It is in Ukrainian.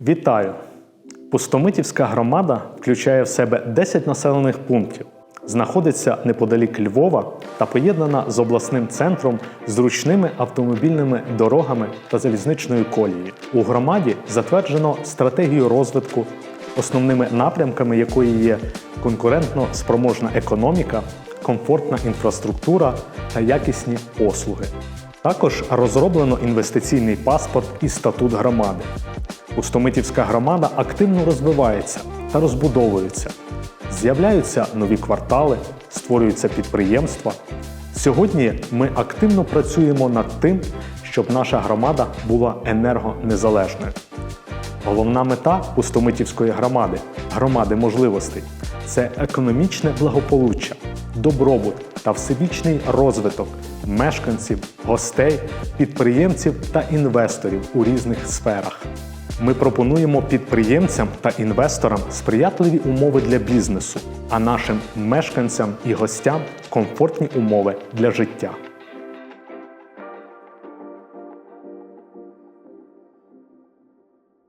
Вітаю! Пустомитівська громада включає в себе 10 населених пунктів, знаходиться неподалік Львова та поєднана з обласним центром зручними автомобільними дорогами та залізничною колією. У громаді затверджено стратегію розвитку, основними напрямками якої є конкурентно спроможна економіка, комфортна інфраструктура та якісні послуги. Також розроблено інвестиційний паспорт і статут громади. Пустомитівська громада активно розвивається та розбудовується. З'являються нові квартали, створюються підприємства. Сьогодні ми активно працюємо над тим, щоб наша громада була енергонезалежною. Головна мета Пустомитівської громади громади можливостей це економічне благополуччя, добробут та всебічний розвиток мешканців, гостей, підприємців та інвесторів у різних сферах. Ми пропонуємо підприємцям та інвесторам сприятливі умови для бізнесу, а нашим мешканцям і гостям комфортні умови для життя.